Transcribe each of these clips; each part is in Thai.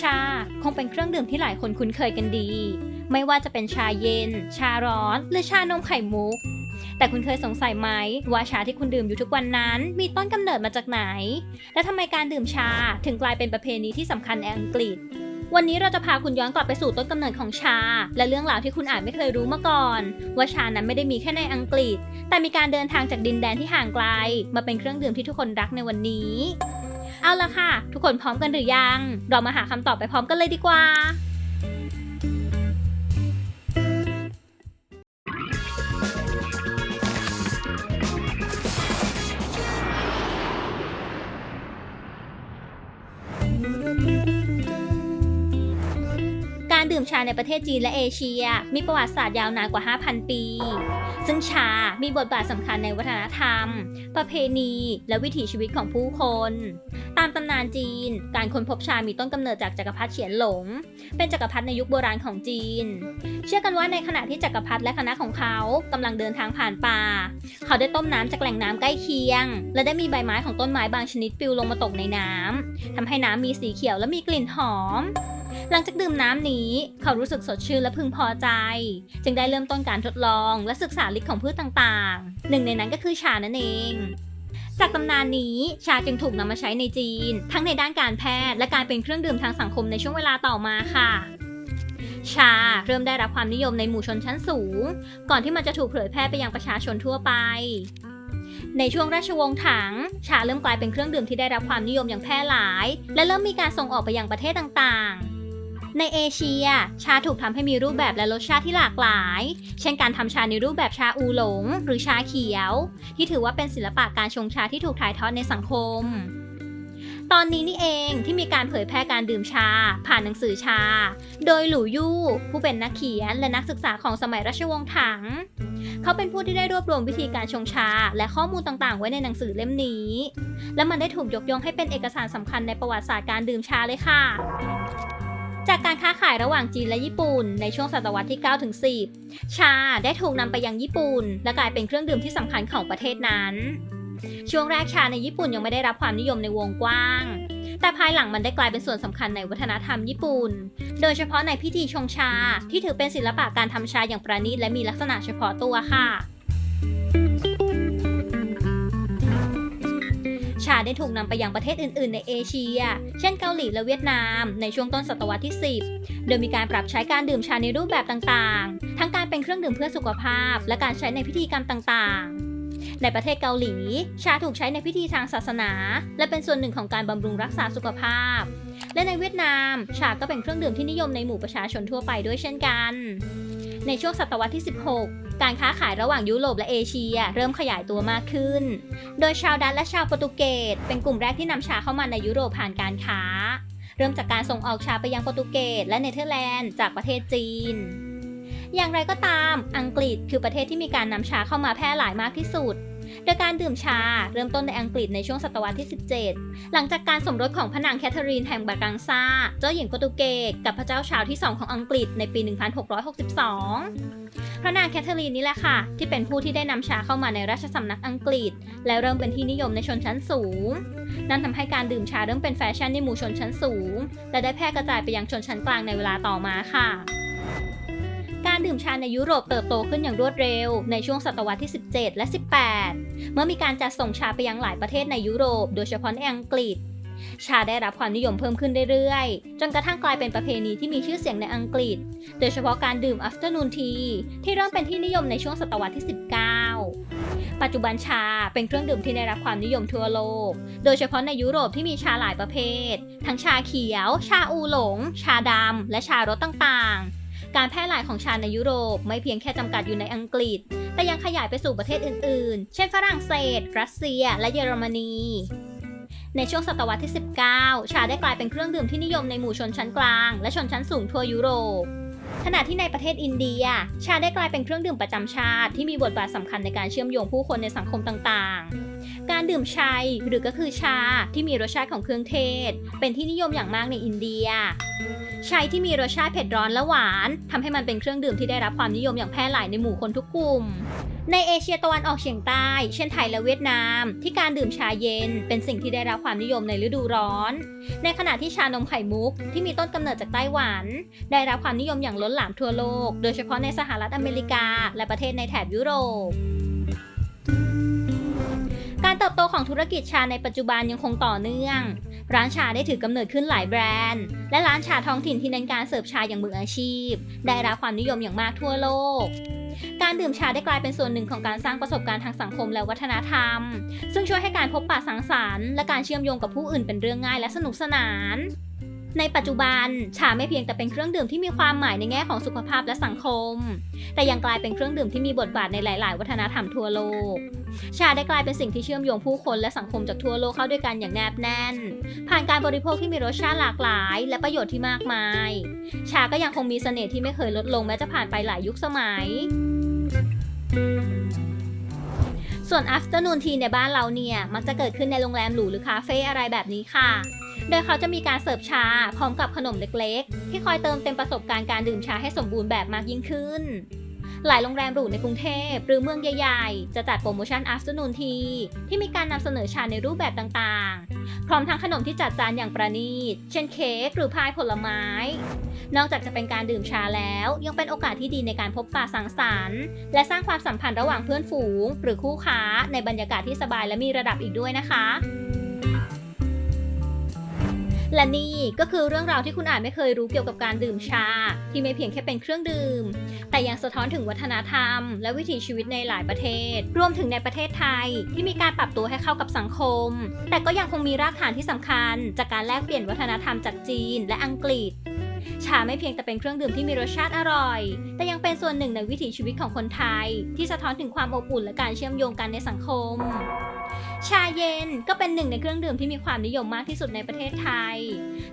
ชาคงเป็นเครื่องดื่มที่หลายคนคุ้นเคยกันดี ไม่ว่าจะเป็นชาเย็น ชาร้อน หรือชานมไข่มุก แต่คุณเคยสงสัยไหม ว่าชาที่คุณดื่มอยู่ทุกวันนั้น มีต้นกำเนิดมาจากไหน และทำไมการดื่มชาถึงกลายเป็นประเพณีที่สำคัญในอังกฤษ วันนี้เราจะพาคุณย้อนกลับไปสู่ต้นกำเนิดของชา และเรื่องราวที่คุณอาจไม่เคยรู้มาก่อน ว่าชานั้นไม่ได้มีแค่ในอังกฤษ แต่มีการเดินทางจากดินแดนที่ห่างไกล มาเป็นเครื่องดื่มที่ทุกคนรักในวันนี้ เอาละค่ะ ทุกคนพร้อมกันหรือยัง เรามาหาคำตอบไปพร้อมกันเลยดีกว่า การดื่มชาในประเทศจีนและเอเชีย มีประวัติศาสตร์ยาวนานกว่า 5,000 ปี ซึ่งชา มีบทบาทสำคัญในวัฒนธรรม ประเพณี และวิถีชีวิตของผู้คน ตามตำนานจีน การค้นพบชามีต้นกำเนิดจากจักรพรรดิเฉียนหลง เป็นจักรพรรดิในยุคโบราณของจีน เชื่อกันว่าในขณะที่จักรพรรดิและคณะของเขากำลังเดินทางผ่านป่า เขาได้ต้มน้ำจากแหล่งน้ำใกล้เคียง และได้มีใบไม้ของต้นไม้บางชนิดปลิวลงมาตกในน้ำทำให้น้ำมีสีเขียวและมีกลิ่นหอม หลังจากดื่มน้ำนี้ เขารู้สึกสดชื่นและพึงพอใจ จึงได้เริ่มต้นการทดลองและศึกษาฤทธิ์ของพืชต่างๆ หนึ่งในนั้นก็คือชานั่นเอง จากตำนานนี้ชาจึงถูกนำมาใช้ในจีน ทั้งในด้านการแพทย์และการเป็นเครื่องดื่มทางสังคมในช่วงเวลาต่อมาค่ะชาเริ่มได้รับความนิยมในหมู่ชนชั้นสูง ก่อนที่มันจะถูกเผยแพร่ไปยังประชาชนทั่วไป ในช่วงราชวงศ์ถัง ชาเริ่มกลายเป็นเครื่องดื่มที่ได้รับความนิยมอย่างแพร่หลาย และเริ่มมีการส่งออกไปยังประเทศต่างๆ ในเอเชีย ชาถูกทำให้มีรูปแบบและรสชาติที่หลากหลาย เช่นการทำชาในรูปแบบชาอูหลง หรือชาเขียว ที่ถือว่าเป็นศิลปะการชงชาที่ถูกถ่ายทอดในสังคม ตอนนี้นี่เองที่มีการเผยแพร่การดื่มชา ผ่านหนังสือชา โดยหลู่ยู่ ผู้เป็นนักเขียนและนักศึกษาของสมัยราชวงศ์ถัง เขาเป็นผู้ที่ได้รวบรวมวิธีการชงชา และข้อมูลต่างๆ ไว้ในหนังสือเล่มนี้ และมันได้ถูกยกย่องให้เป็นเอกสารสำคัญในประวัติศาสตร์การดื่มชาเลยค่ะ จากการค้าขายระหว่างจีนและญี่ปุ่น ในช่วงศตวรรษที่ 9 ถึง 10 ชาได้ถูกนำไปยังญี่ปุ่น และกลายเป็นเครื่องดื่มที่สำคัญของประเทศนั้น ช่วงแรกชาในญี่ปุ่นยังไม่ได้รับความนิยมในวงกว้าง แต่ภายหลังมันได้กลายเป็นส่วนสำคัญในวัฒนธรรมญี่ปุ่น โดยเฉพาะในพิธีชงชาที่ถือเป็นศิลปะการทำชาอย่างประณีตและมีลักษณะเฉพาะตัวค่ะ ได้ถูกนำไปยังประเทศอื่นๆ ในเอเชีย เช่นเกาหลีและเวียดนาม ในช่วงต้นศตวรรษที่ 10 โดยมีการปรับใช้การดื่มชาในรูปแบบต่างๆ ทั้งการเป็นเครื่องดื่มเพื่อสุขภาพ และการใช้ในพิธีกรรมต่างๆ ในประเทศเกาหลี ชาถูกใช้ในพิธีทางศาสนา และเป็นส่วนหนึ่งของการบำรุงรักษาสุขภาพ และในเวียดนาม ชาก็เป็นเครื่องดื่มที่นิยมในหมู่ประชาชนทั่วไปด้วยเช่นกัน ในช่วงศตวรรษที่ 16 การค้าขายระหว่างยุโรปและเอเชีย เริ่มขยายตัวมากขึ้น โดยชาวดัตช์และชาวโปรตุเกสเป็นกลุ่มแรกที่นำชาเข้ามาในยุโรปผ่านการค้า เริ่มจากการส่งออกชาไปยังโปรตุเกสและเนเธอร์แลนด์จากประเทศจีน อย่างไรก็ตาม อังกฤษคือประเทศที่มีการนำชาเข้ามาแพร่หลายมากที่สุด โดยการดื่มชาเริ่มต้นในอังกฤษในช่วงศตวรรษที่ 17 หลังจากการสมรสของพระนางแคทเธอรีนแห่งบากังซา เจ้าหญิงโปรตุเกสกับพระเจ้าชาวที่ 2 ของอังกฤษในปี 1662 พระนางแคทเธอรีนนี่แหละค่ะ ที่เป็นผู้ที่ได้นำชาเข้ามาในราชสำนักอังกฤษ และเริ่มเป็นที่นิยมในชนชั้นสูง นั่นทำให้การดื่มชาเริ่มเป็นแฟชั่นในหมู่ชนชั้นสูง และได้แพร่กระจายไปยังชนชั้นกลางในเวลาต่อมาค่ะ การดื่มชาในยุโรปเติบโตขึ้นอย่างรวดเร็ว ในช่วงศตวรรษที่ 17 และ 18 เมื่อมีการจัดส่งชาไปยังหลายประเทศในยุโรป โดยเฉพาะในอังกฤษ ชาได้รับความนิยมเพิ่มขึ้นเรื่อยๆ จนกระทั่งกลายเป็นประเพณีที่มีชื่อเสียงในอังกฤษ โดยเฉพาะการดื่ม afternoon tea ที่เริ่มเป็นที่นิยมในช่วงศตวรรษที่ 19 ปัจจุบันชาเป็นเครื่องดื่มที่ได้รับความนิยมทั่วโลก โดยเฉพาะในยุโรปที่มีชาหลายประเภท ทั้งชาเขียว ชาอูหลง ชาดำและชารสต่างๆ การแพร่หลายของชาในยุโรปไม่เพียงแค่จำกัดอยู่ในอังกฤษ แต่ยังขยายไปสู่ประเทศอื่นๆ เช่นฝรั่งเศส รัสเซีย และเยอรมนีในช่วงศตวรรษที่ 19 ชาได้กลายเป็นเครื่องดื่มที่นิยมในหมู่ชนชั้นกลาง และชนชั้นสูงทั่วยุโรป ขณะที่ในประเทศอินเดีย ชาได้กลายเป็นเครื่องดื่มประจำชาติที่มีบทบาทสำคัญในการเชื่อมโยงผู้คนในสังคมต่างๆ การดื่มชัยหรือก็คือชาที่มีรสชาติของเครื่องเทศ เป็นที่นิยมอย่างมากในอินเดียชัยที่มีรสชาติเผ็ดร้อนและหวานทำให้มันเป็นเครื่องดื่มที่ได้รับความนิยมอย่างแพร่หลายในหมู่คนทุกกลุ่ม ในเอเชียตะวันออกเฉียงใต้ เช่นไทยและเวียดนาม ที่การดื่มชาเย็น เป็นสิ่งที่ได้รับความนิยมในฤดูร้อน ในขณะที่ชานมไข่มุกที่มีต้นกำเนิดจากไต้หวัน ได้รับความนิยมอย่างล้นหลามทั่วโลก โดยเฉพาะในสหรัฐอเมริกา และประเทศในแถบยุโรป เติบโตของธุรกิจชาในปัจจุบันยังคงต่อเนื่อง ร้านชาได้ถือกำเนิดขึ้นหลายแบรนด์ และร้านชาท้องถิ่นที่เน้นการเสิร์ฟชาอย่างมืออาชีพ ได้รับความนิยมอย่างมากทั่วโลก การดื่มชาได้กลายเป็นส่วนหนึ่งของการสร้างประสบการณ์ทางสังคมและวัฒนธรรม ซึ่งช่วยให้การพบปะสังสรรค์และการเชื่อมโยงกับผู้อื่นเป็นเรื่องง่ายและสนุกสนาน ในปัจจุบัน ชาไม่เพียงแต่เป็นเครื่องดื่มที่มีความหมายในแง่ของสุขภาพและสังคม แต่ยังกลายเป็นเครื่องดื่มที่มีบทบาทในหลาย ๆ วัฒนธรรมทั่วโลก ชาได้กลายเป็นสิ่งที่เชื่อมโยงผู้คนและสังคมจากทั่วโลกเข้าด้วยกันอย่างแนบแน่น ผ่านการบริโภคที่มีรสชาติหลากหลาย และประโยชน์ที่มากมาย ชาก็ยังคงมีเสน่ห์ที่ไม่เคยลดลงแม้จะผ่านไปหลายยุคสมัยส่วน afternoon tea ในบ้านเราเนี่ย มักจะเกิดขึ้นในโรงแรมหรูหรือคาเฟ่อะไรแบบนี้ค่ะ โดยเขาจะมีการเสิร์ฟชา พร้อมกับขนมเล็กๆ ที่คอยเติมเต็มประสบการณ์การดื่มชาให้สมบูรณ์แบบมากยิ่งขึ้น หลายโรงแรมหรูในกรุงเทพหรือเมืองใหญ่ๆ จะจัดโปรโมชั่น afternoon tea ที่มีการนำเสนอชาในรูปแบบต่างๆ พร้อมทั้งขนมที่จัดจานอย่างประณีต เช่นเค้กหรือพายผลไม้นอกจากจะเป็นการดื่มชาแล้ว ยังเป็นโอกาสที่ดีในการพบปะสังสรรค์ และสร้างความสัมพันธ์ระหว่างเพื่อนฝูง หรือคู่ค้าในบรรยากาศที่สบายและมีระดับอีกด้วยนะคะ และนี่ก็คือเรื่องราวที่คุณอาจไม่เคยรู้เกี่ยวกับการดื่มชา ที่ไม่เพียงแค่เป็นเครื่องดื่ม แต่ยังสะท้อนถึงวัฒนธรรม และวิถีชีวิตในหลายประเทศ รวมถึงในประเทศไทย ที่มีการปรับตัวให้เข้ากับสังคม แต่ก็ยังคงมีรากฐานที่สำคัญ จากการแลกเปลี่ยนวัฒนธรรมจากจีนและอังกฤษ ชาไม่เพียงแต่เป็นเครื่องดื่มที่มีรสชาติอร่อย แต่ยังเป็นส่วนหนึ่งในวิถีชีวิตของคนไทย ที่สะท้อนถึงความอบอุ่นและการเชื่อมโยงกันในสังคม ชาเย็นก็เป็นหนึ่งในเครื่องดื่มที่มีความนิยมมากที่สุดในประเทศไทย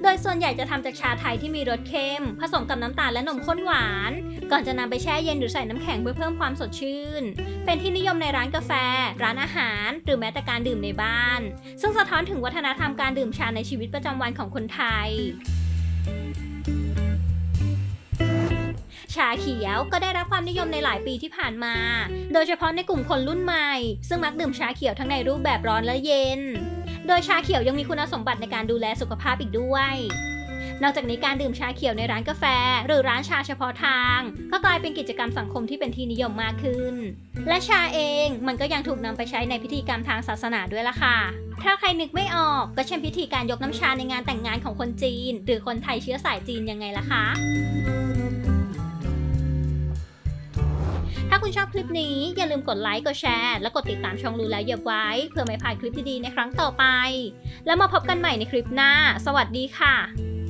โดยส่วนใหญ่จะทำจากชาไทยที่มีรสเค็ม ผสมกับน้ำตาลและนมข้นหวาน ก่อนจะนำไปแช่เย็นหรือใส่น้ำแข็งเพื่อเพิ่มความสดชื่น เป็นที่นิยมในร้านกาแฟ ร้านอาหาร หรือแม้แต่การดื่มในบ้าน ซึ่งสะท้อนถึงวัฒนธรรมการดื่มชาในชีวิตประจำวันของคนไทย ชาเขียวก็ได้รับความนิยมในหลายปีที่ผ่านมา โดยเฉพาะในกลุ่มคนรุ่นใหม่ ซึ่งมักดื่มชาเขียวทั้งในรูปแบบร้อนและเย็น โดยชาเขียวยังมีคุณสมบัติในการดูแลสุขภาพอีกด้วย นอกจากนี้การดื่มชาเขียวในร้านกาแฟ หรือร้านชาเฉพาะทาง ก็กลายเป็นกิจกรรมสังคมที่เป็นที่นิยมมากขึ้น และชาเองมันก็ยังถูกนำไปใช้ในพิธีกรรมทางศาสนาด้วยล่ะค่ะถ้าใครนึกไม่ออกก็เช่นพิธีการยกน้ำชาในงานแต่งงานของคนจีน หรือคนไทยเชื้อสายจีนยังไงล่ะคะ คุณชอบคลิปนี้อย่าลืมกดไลค์ กดแชร์ และกดติดตามช่องรู้แล้วเหยียบไว้ เพื่อไม่พลาดคลิปดีๆในครั้งต่อไป แล้วมาพบกันใหม่ในคลิปหน้า สวัสดีค่ะ